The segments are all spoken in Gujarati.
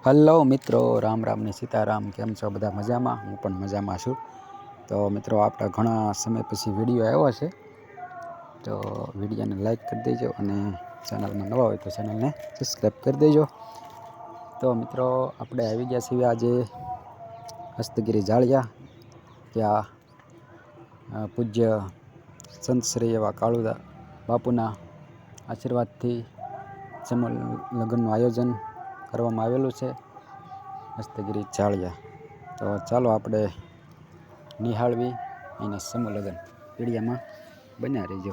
હલો મિત્રો, રામ રામ ને સીતારામ, કેમ છો બધા મજામાં? હું પણ મજામાં છું. તો મિત્રો, આપણા ઘણા સમય પછી વીડિયો આવ્યો છે. તો વિડીયોને લાઈક કરી દેજો અને ચેનલમાં નવા હોય તો ચેનલને સબસ્ક્રાઈબ કરી દેજો. તો મિત્રો, આપણે આવી ગયા છીએ આજે હસ્તગીરી જાળિયા ત્યાં પૂજ્ય સંતશ્રી એવા કાળુદા બાપુના આશીર્વાદથી સમૂહ લગ્નનું આયોજન કરવામાં આવેલું છે. હસ્તગીરી ચાળિયા તો ચાલો આપણે નિહાળવી અને સમૂહ લગ્ન પીડિયામાં બન્યા રહીજો.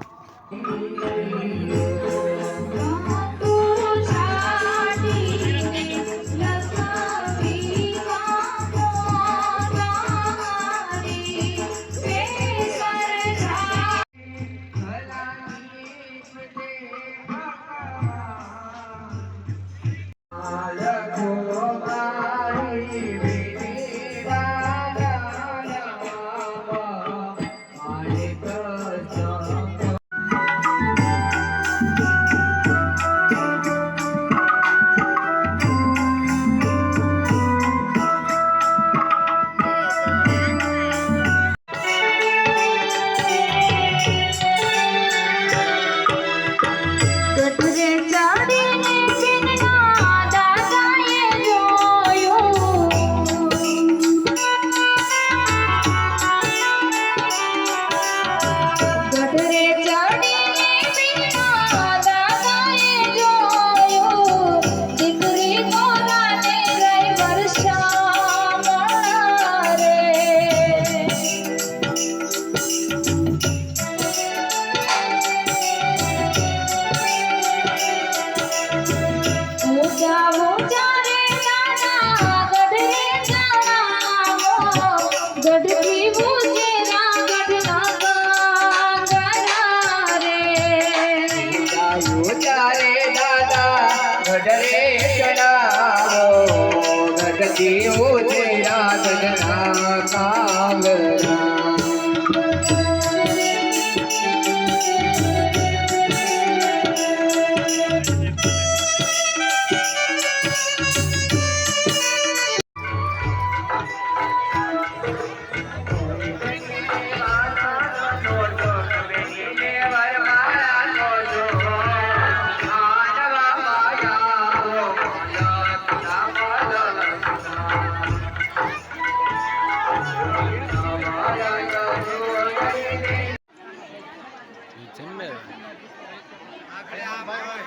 Yeah. ગઢથી ઉતર્યા ગઢના કાંગરા